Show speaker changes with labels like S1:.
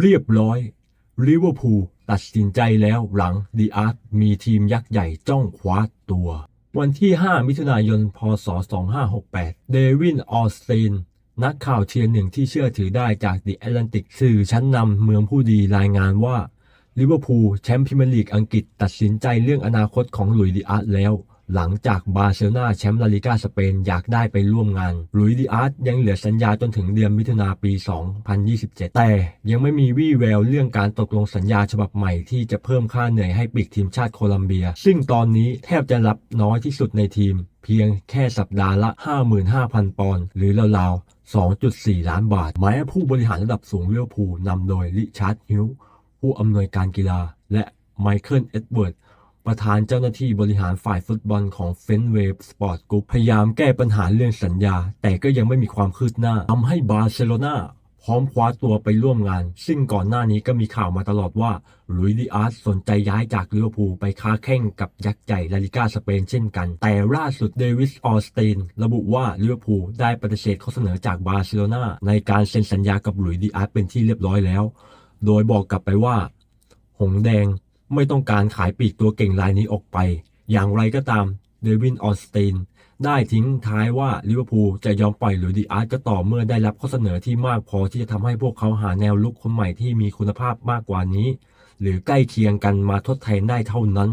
S1: เรียบร้อยลิเวอร์พูลตัดสินใจแล้วหลังดีอาร์ตมีทีมยักษ์ใหญ่จ้องคว้าตัว วันที่ 5 มิถุนายน พศ 2568 เดวิน ออสติน นักข่าวเทียร์หนึ่งที่เชื่อถือได้จาก The Atlantic สื่อชั้นนำเมืองผู้ดีรายงานว่าลิเวอร์พูลแชมป์พรีเมียร์ลีกอังกฤษตัดสินใจเรื่องอนาคตของหลุยส์ดีอาร์ตแล้ว หลังจากบาร์เซโลนาแชมป์ลาลิกาสเปนอยากได้ไปร่วมงานลุยดีอาร์ตยังเหลือสัญญาจนถึงเดือนมิถุนาปี 2027 แต่ยังไม่มีวี่แววเรื่องการตกลงสัญญาฉบับใหม่ที่จะเพิ่มค่าเหนื่อยให้ปีกทีมชาติโคลัมเบีย ซึ่งตอนนี้แทบจะรับน้อยที่สุดในทีม เพียงแค่สัปดาห์ละ 55,000 ปอนด์หรือราวๆ 2.4 ล้านบาทแม้ผู้บริหารระดับสูงลิเวอร์พูนำโดยริชาร์ดฮิลผู้อำนวยการกีฬาและไมเคิลเอ็ดเวิร์ด ประธานเจ้าหน้าที่บริหารฝ่ายฟุตบอลของเฟนเวฟสปอร์ตกรุ๊ปพยายามแก้ปัญหาเรื่องสัญญา แต่ก็ยังไม่มีความคืบหน้าทำให้บาร์เซโลนาพร้อมคว้าตัวไปร่วมงาน ซึ่งก่อนหน้านี้ก็มีข่าวมาตลอดว่าลุยดิอาร์ตสนใจย้ายจากลิเวอร์พูลไปค้าแข่งกับยักษ์ใหญ่ลาลิกาสเปนเช่นกัน แต่ล่าสุดเดวิสออสตินระบุว่าลิเวอร์พูลได้ปฏิเสธข้อเสนอจากบาร์เซโลนาในการเซ็นสัญญากับลุยดิอาร์ตเป็นที่เรียบร้อยแล้ว โดยบอกกลับไปว่า หงแดง ไม่ต้องการขายปีกตัวเก่งรายนี้ออกไป อย่างไรก็ตามเดวินออสตินได้ทิ้งท้ายว่าลิเวอร์พูลจะยอมปล่อยหรือดีอาร์ตก็ต่อเมื่อได้รับข้อเสนอที่มากพอที่จะทำให้พวกเขาหาแนวลุกคนใหม่ที่มีคุณภาพมากกว่านี้ หรือใกล้เคียงกันมาทดแทนได้เท่านั้น